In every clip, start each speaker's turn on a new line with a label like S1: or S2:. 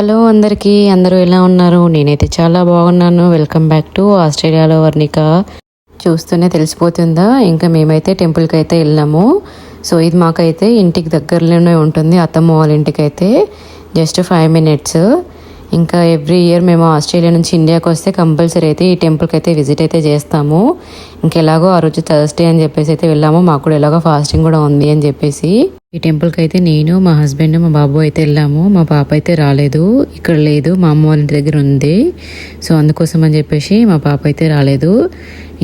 S1: Hello అందరికీ అందరూ ఎలా ఉన్నారు? నేనైతే చాలా బాగున్నాను. వెల్కమ్ బ్యాక్ టు ఆస్ట్రేలియాలో వర్ణిక. చూస్తూనే తెలిసిపోతుందా? ఇంకా మేమైతే టెంపుల్కి అయితే వెళ్ళాము. సో ఇది మాకైతే ఇంటికి దగ్గరలోనే ఉంటుంది. అత్తమ్మ వాళ్ళ ఇంటికి అయితే జస్ట్ ఫైవ్ మినిట్స్ ఇంకా ఎవ్రీ ఇయర్ మేము ఆస్ట్రేలియా నుంచి ఇండియాకి వస్తే కంపల్సరీ అయితే ఈ టెంపుల్కి అయితే విజిట్ అయితే చేస్తాము. ఇంకెలాగో ఆ రోజు థర్స్డే అని చెప్పేసి అయితే వెళ్ళాము. మాకు కూడా ఎలాగో ఫాస్టింగ్ కూడా ఉంది అని చెప్పేసి. ఈ టెంపుల్కి అయితే నేను మా హస్బెండ్ మా బాబు అయితే వెళ్ళాము. మా పాప అయితే రాలేదు. ఇక్కడ లేదు. మా అమ్మ వాళ్ళ ఇంటి దగ్గర ఉంది. సో అందుకోసం అని చెప్పేసి మా పాప అయితే రాలేదు.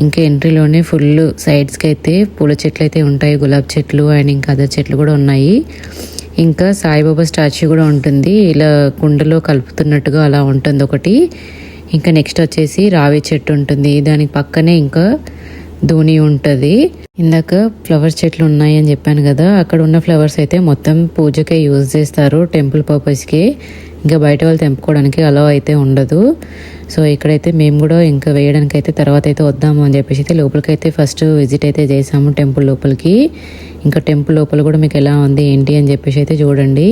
S1: ఇంకా ఎంట్రీలోనే ఫుల్ సైడ్స్కి అయితే పూల చెట్లు అయితే ఉంటాయి. గులాబ్ చెట్లు అండ్ ఇంకా అదర్ చెట్లు కూడా ఉన్నాయి. ఇంకా సాయిబాబా స్టాచ్యూ కూడా ఉంటుంది. ఇలా కుండలో కలుపుతున్నట్టుగా అలా ఉంటుంది ఒకటి. ఇంకా నెక్స్ట్ వచ్చేసి రావి చెట్టు ఉంటుంది. దానికి పక్కనే ఇంకా ధోని ఉంటుంది. ఇందాక ఫ్లవర్స్ చెట్లు ఉన్నాయి అని చెప్పాను కదా అక్కడ ఉన్న ఫ్లవర్స్ అయితే మొత్తం పూజకే యూజ్ చేస్తారు టెంపుల్ పర్పస్కి. ఇంకా బయట వాళ్ళు తెంపుకోవడానికి అలా అయితే ఉండదు. సో ఇక్కడైతే మేము కూడా ఇంకా వేయడానికి అయితే తర్వాత అయితే వద్దాము అని చెప్పేసి అయితే లోపలికి అయితే ఫస్ట్ విజిట్ అయితే చేసాము టెంపుల్ లోపలికి. ఇంకా టెంపుల్ లోపల కూడా మీకు ఎలా ఉంది ఏంటి అని చెప్పేసి అయితే చూడండి.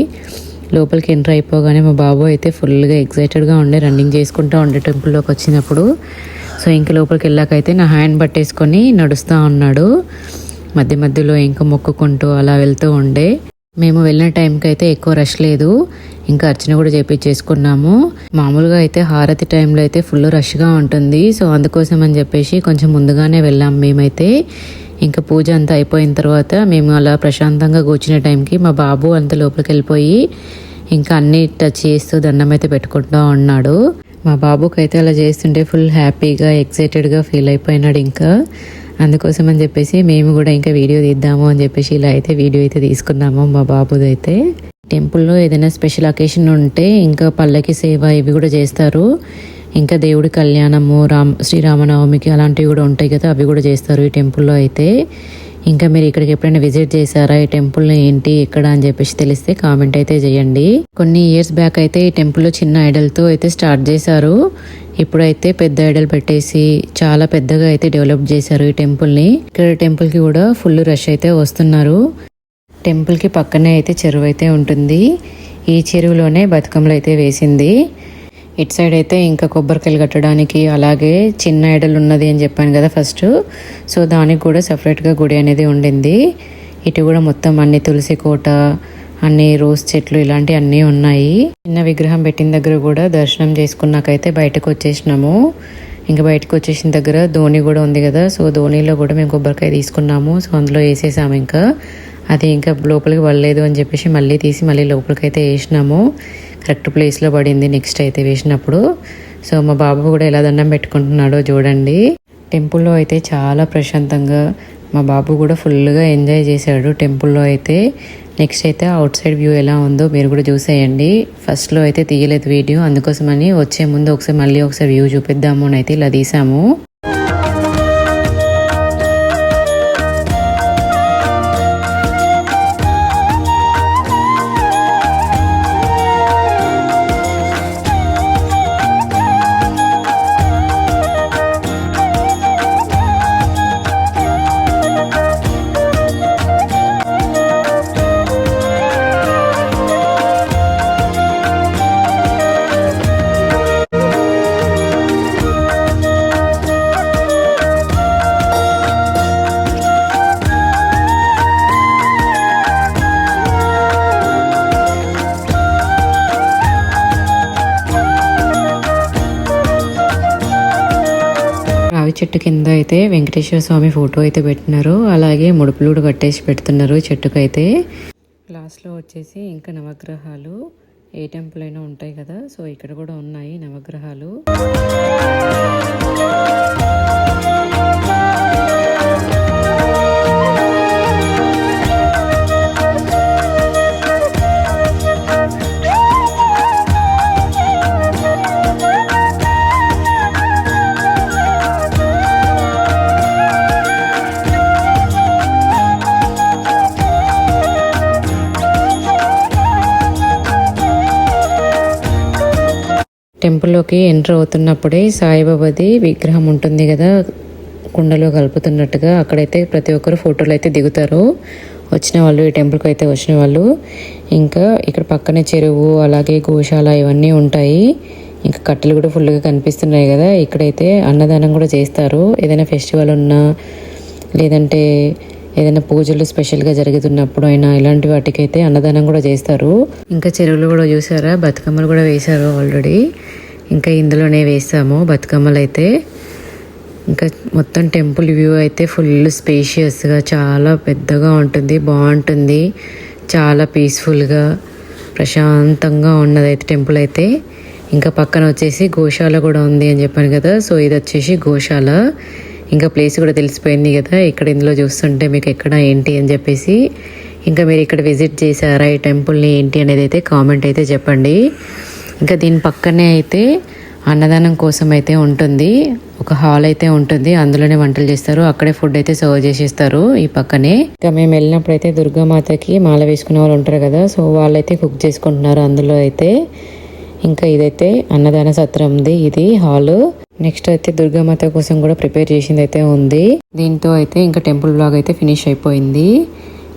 S1: లోపలికి ఎంటర్ అయిపోగానే మా బాబు అయితే ఫుల్గా ఎగ్జైటెడ్గా ఉండే రన్నింగ్ చేసుకుంటూ ఉండే టెంపుల్లోకి వచ్చినప్పుడు. సో ఇంక లోపలికి వెళ్ళాకైతే నా హ్యాండ్ పట్టేసుకొని నడుస్తూ ఉన్నాడు. మధ్య మధ్యలో ఇంకా మొక్కుకుంటూ అలా వెళ్తూ ఉండే. మేము వెళ్ళిన టైంకి అయితే ఎక్కువ రష్ లేదు. ఇంకా అర్చన కూడా చేపించేసుకున్నాము. మామూలుగా అయితే హారతి టైంలో అయితే ఫుల్ రష్గా ఉంటుంది. సో అందుకోసం అని చెప్పేసి కొంచెం ముందుగానే వెళ్ళాం మేమైతే. ఇంకా పూజ అంతా అయిపోయిన తర్వాత మేము అలా ప్రశాంతంగా కూర్చునే టైంకి మా బాబు అంత లోపలికి వెళ్ళిపోయి ఇంకా అన్ని టచ్ చేస్తూ దండం అయితే పెట్టుకుంటూ ఉన్నాడు. మా బాబుకి అయితే అలా చేస్తుంటే ఫుల్ హ్యాపీగా ఎక్సైటెడ్గా ఫీల్ అయిపోయినాడు ఇంకా. అందుకోసం అని చెప్పేసి మేము కూడా ఇంకా వీడియో తీద్దాము అని చెప్పేసి ఇలా అయితే వీడియో అయితే తీసుకున్నాము మా బాబుది అయితే టెంపుల్లో ఏదైనా స్పెషల్ అకేషన్ ఉంటే ఇంకా పల్లకి సేవ ఇవి కూడా చేస్తారు. ఇంకా దేవుడి కళ్యాణము రామ్ శ్రీరామనవమికి అలాంటివి కూడా ఉంటాయి కదా అవి కూడా చేస్తారు ఈ టెంపుల్లో అయితే. ఇంకా మీరు ఇక్కడికి ఎప్పుడైనా విజిట్ చేశారా? ఈ టెంపుల్ ఏంటి? ఎక్కడ అని చెప్పేసి తెలిస్తే కామెంట్ అయితే చేయండి. కొన్ని ఇయర్స్ బ్యాక్ అయితే ఈ టెంపుల్ చిన్న ఐడల్తో అయితే స్టార్ట్ చేశారు. ఇప్పుడైతే పెద్ద ఐడల్ పెట్టేసి చాలా పెద్దగా అయితే డెవలప్ చేశారు ఈ టెంపుల్ని ఇక్కడ టెంపుల్కి కూడా ఫుల్ రష్ అయితే వస్తున్నారు. టెంపుల్కి పక్కనే అయితే చెరువు అయితే ఉంటుంది. ఈ చెరువులోనే బతుకమ్మలు అయితే వేసింది. ఇటు సైడ్ అయితే ఇంకా కొబ్బరికాయలు కట్టడానికి అలాగే చిన్న ఎడలు ఉన్నది అని చెప్పాను కదా ఫస్ట్. సో దానికి కూడా సపరేట్గా గుడి అనేది ఉండింది. ఇటు కూడా మొత్తం అన్ని తులసి కోట అన్ని రోజ్ చెట్లు ఇలాంటివి అన్నీ ఉన్నాయి. చిన్న విగ్రహం పెట్టిన దగ్గర కూడా దర్శనం చేసుకున్నాకైతే బయటకు వచ్చేసినాము. ఇంకా బయటకు వచ్చేసిన దగ్గర ధోని కూడా ఉంది కదా సో ధోనిలో కూడా మేము కొబ్బరికాయ తీసుకున్నాము. సో అందులో వేసేసాము ఇంకా. అది ఇంకా లోపలికి వెళ్ళలేదు అని చెప్పేసి మళ్ళీ తీసి మళ్ళీ లోపలికి అయితే వేసినాము. కరెక్ట్ ప్లేస్లో పడింది నెక్స్ట్ అయితే వేసినప్పుడు. సో మా బాబు కూడా ఎలా దండం పెట్టుకుంటున్నాడో చూడండి. టెంపుల్లో అయితే చాలా ప్రశాంతంగా మా బాబు కూడా ఫుల్గా ఎంజాయ్ చేశాడు టెంపుల్లో అయితే. నెక్స్ట్ అయితే అవుట్ సైడ్ వ్యూ ఎలా ఉందో మీరు కూడా చూసేయండి. ఫస్ట్లో అయితే తీయలేదు వీడియో అందుకోసమని వచ్చే ముందు ఒకసారి మళ్ళీ ఒకసారి వ్యూ చూపిద్దాము అని అయితే ఇలా తీసాము. చెట్టు కింద అయితే వెంకటేశ్వర స్వామి ఫోటో అయితే పెట్టినారు. అలాగే ముడుపులు కట్టేసి పెడుతున్నారు చెట్టుకు అయితే లాస్ట్లో వచ్చేసి ఇంకా నవగ్రహాలు ఏ టెంపుల్ అయినా ఉంటాయి కదా సో ఇక్కడ కూడా ఉన్నాయి నవగ్రహాలు. టెంపుల్లోకి ఎంటర్ అవుతున్నప్పుడే సాయిబాబాది విగ్రహం ఉంటుంది కదా కుండలో కలుపుతున్నట్టుగా అక్కడైతే ప్రతి ఒక్కరు ఫోటోలు అయితే దిగుతారు. వచ్చిన వాళ్ళు ఈ టెంపుల్కి అయితే వచ్చిన వాళ్ళు. ఇంకా ఇక్కడ పక్కనే చెరువు అలాగే గోశాల ఇవన్నీ ఉంటాయి. ఇంకా కట్టెలు కూడా ఫుల్గా కనిపిస్తున్నాయి కదా ఇక్కడైతే అన్నదానం కూడా చేస్తారు. ఏదైనా ఫెస్టివల్ ఉన్నా లేదంటే ఏదైనా పూజలు స్పెషల్గా జరుగుతున్నప్పుడు అయినా ఇలాంటి వాటికైతే అన్నదానం కూడా చేస్తారు. ఇంకా చెరువులు కూడా చూసారా? బతుకమ్మలు కూడా వేశారు ఆల్రెడీ. ఇంకా ఇందులోనే వేసాము బతుకమ్మలు అయితే. ఇంకా మొత్తం టెంపుల్ వ్యూ అయితే ఫుల్ స్పేషియస్గా చాలా పెద్దగా ఉంటుంది బాగుంటుంది. చాలా పీస్ఫుల్గా ప్రశాంతంగా ఉన్నదైతే టెంపుల్ అయితే. ఇంకా పక్కన వచ్చేసి గోశాల కూడా ఉంది అని చెప్పాను కదా? సో ఇది వచ్చేసి గోశాల. ఇంకా ప్లేస్ కూడా తెలిసిపోయింది కదా. ఇక్కడ ఇందులో చూస్తుంటే మీకు ఎక్కడ ఏంటి అని చెప్పేసి ఇంకా మీరు ఇక్కడ విజిట్ చేశారా ఈ టెంపుల్ని ఏంటి అనేది అయితే కామెంట్ అయితే చెప్పండి. ఇంకా దీని పక్కనే అయితే అన్నదానం కోసం అయితే ఉంటుంది. ఒక హాల్ అయితే ఉంటుంది. అందులోనే వంటలు చేస్తారు. అక్కడే ఫుడ్ అయితే సర్వ్ చేసిస్తారు ఈ పక్కనే. ఇంకా మేము వెళ్ళినప్పుడు అయితే దుర్గామాతకి మాల వేసుకునే వాళ్ళు ఉంటారు కదా. సో వాళ్ళైతే కుక్ చేసుకుంటున్నారు అందులో అయితే. ఇంకా ఇదైతే అన్నదాన సత్రంది ఇది హాల్. నెక్స్ట్ అయితే దుర్గామాత కోసం కూడా ప్రిపేర్ చేసింది అయితే ఉంది. దీంతో అయితే ఇంకా టెంపుల్ బ్లాగ్ అయితే ఫినిష్ అయిపోయింది.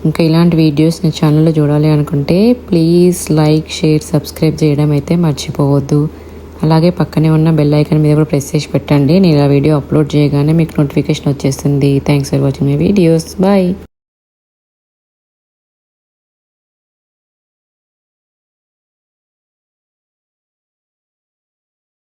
S1: ఇంకా ఇలాంటి వీడియోస్ నా ఛానల్లో చూడాలి అనుకుంటే ప్లీజ్ లైక్ షేర్ సబ్స్క్రైబ్ చేయడం అయితే మర్చిపోవద్దు. అలాగే పక్కనే ఉన్న బెల్ ఐకాన్ మీద కూడా ప్రెస్ చేసి పెట్టండి. నేను ఇలా వీడియో అప్లోడ్ చేయగానే మీకు నోటిఫికేషన్ వచ్చేస్తుంది. Thanks for watching my videos bye